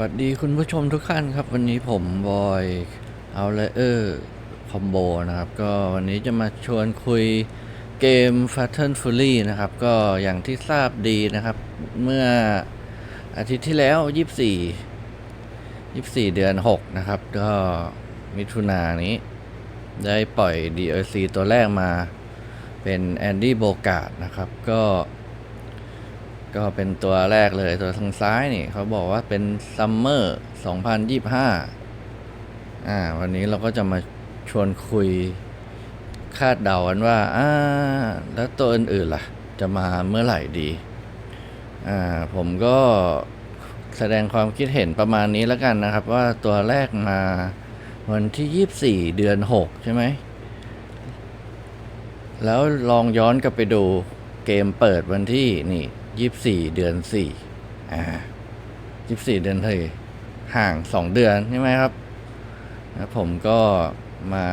วัสดีคุณผู้ชมทุกท่านครับ วันนี้ผมบอยเอาเลเออร์คอมโบนะครับ ก็วันนี้จะมาชวนคุยเกม f a t e n Fury นะครับ ก็อย่างที่ทราบดีนะครับ เมื่ออาทิตย์ที่แล้ว 24 24 เดือน 6 นะครับ ก็มิถุนายนนี้ ได้ปล่อย DLC ตัวแรกมาเป็นแอนดี้โบกาดนะครับ ก็ ก็เป็นตัวแรกเลยตัวทางซ้ายนี่เขาบอกว่าเป็นซัมเมอร์2025 อ่า วันนี้เราก็จะมาชวนคุยคาดเดากันว่า อ่า แล้วตัวอื่นๆล่ะ จะมาเมื่อไหร่ดี อ่า ผมก็แสดงความคิดเห็นประมาณนี้แล้วกันนะครับ ว่าตัวแรกมาวันที่ 24 เดือน 6 ใช่ไหม แล้วลองย้อนกลับไปดูเกมเปิดวันที่นี่ ยี่สี่เดือนสี่อ่ายี่สี่เดือนสี่ห่างสองเดือนใช่ไหมครับแล้วผมก็มา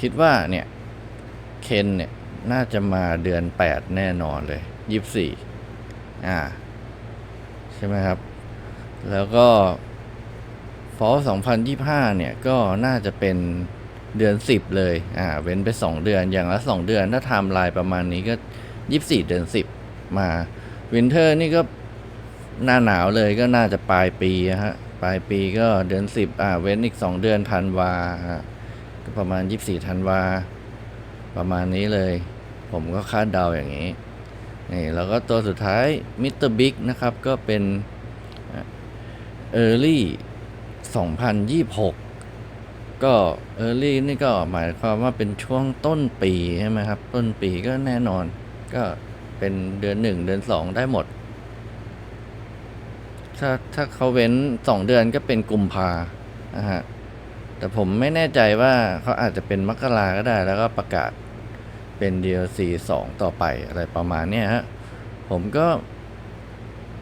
คิดว่าเนี่ยเคนเนี่ยน่าจะมาเดือนแปดแน่นอนเลยยี่สี่อ่า ใช่ไหมครับ แล้วก็ฟอลสองพันยี่ห้าเนี่ยก็น่าจะเป็นเดือนสิบเลย อ่า เว้นไปสองเดือน อย่างละสองเดือน ถ้าไทม์ไลน์ประมาณนี้ก็ ยี่สี่เดือนสิบมาวินเทอร์นี่ก็หน้าหนาวเลยก็น่าจะปลายปีอะฮะปลายปีก็เดือนสิบอ่าเว้นอีกสองเดือนธันวาก็ประมาณยี่สี่ธันวา ประมาณนี้เลย ผมก็คาดเดาอย่างนี้นี่แล้วก็ตัวสุดท้ายมิสเตอร์บิ๊กนะครับ ก็เป็นเออร์ลี่2026ก็ Early นี่ก็หมายความว่าเป็นช่วงต้นปีใช่ไหมครับ ต้นปีก็แน่นอน ก็เป็นเดือนหนึ่งเดือนสองได้หมด ถ้าถ้าเขาเว้นสองเดือนก็เป็นกุมภานะฮะแต่ผมไม่แน่ใจว่าเขาอาจจะเป็นมกราก็ได้ แล้วก็ประกาศเป็น DLC 2 ต่อไปอะไรประมาณนี้ฮะ ผมก็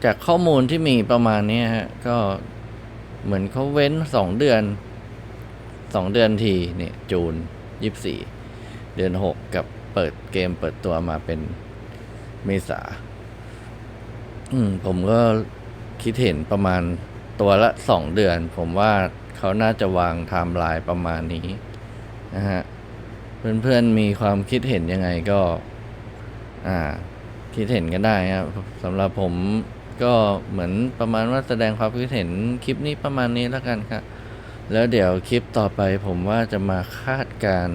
จากข้อมูลที่มีประมาณนี้ฮะ ก็เหมือนเขาเว้นสองเดือนสองเดือนทีเนี่ยจูนยี่สี่เดือนหกกับเปิดเกมเปิดตัวมาเป็น เมษา อืม ผมก็คิดเห็นประมาณตัวละสองเดือน ผมว่าเขาน่าจะวางไทม์ไลน์ประมาณนี้นะฮะ เพื่อนๆมีความคิดเห็นยังไงก็ อ่า คิดเห็นกันได้ครับสำหรับผมก็เหมือนประมาณว่าแสดงความคิดเห็นคลิปนี้ประมาณนี้แล้วกันครับแล้วเดี๋ยวคลิปต่อไปผมว่าจะมาคาดการ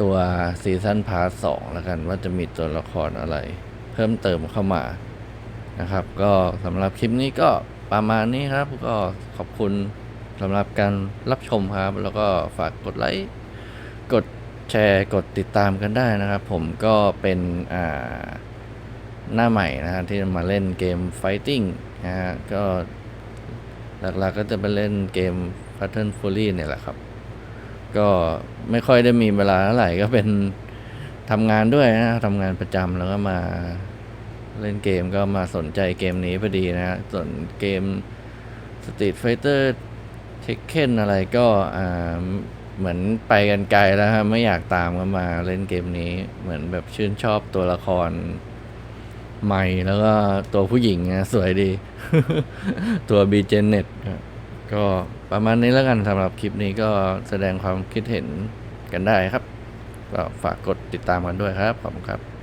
ตัวซีซันพาร์ทสองแล้วกันว่าจะมีตัวละครอะไร เพิ่มเติมเข้ามานะครับ ก็สำหรับคลิปนี้ก็ประมาณนี้ครับ ก็ขอบคุณสำหรับการรับชมครับ แล้วก็ฝากกดไลค์กดแชร์กดติดตามกันได้นะครับ ผมก็เป็นอ่าหน้าใหม่นะฮะที่มาเล่นเกมไฟติ้งนะฮะก็หลักๆก็จะไปเล่นเกม Pattern Fury เนี่ยแหละครับ ก็ไม่ค่อยได้มีเวลาเท่าไหร่ก็เป็นทำงานด้วยนะทำงานประจำแล้วก็มาเล่นเกมก็มาสนใจเกมนี้พอดีนะฮะส่วนเกม Street Fighter Tekken อะไรก็อ่าเหมือนไปกันไกลแล้วฮะไม่อยากตามก็มาเล่นเกมนี้ เหมือนแบบชื่นชอบตัวละครใหม่แล้วก็ตัวผู้หญิงนะสวยดี ตัว b g n e t ก็ ประมาณนี้แล้วกันสำหรับคลิปนี้ก็แสดงความคิดเห็นกันได้ครับ ก็ฝากกดติดตามกันด้วยครับ ขอบคุณครับ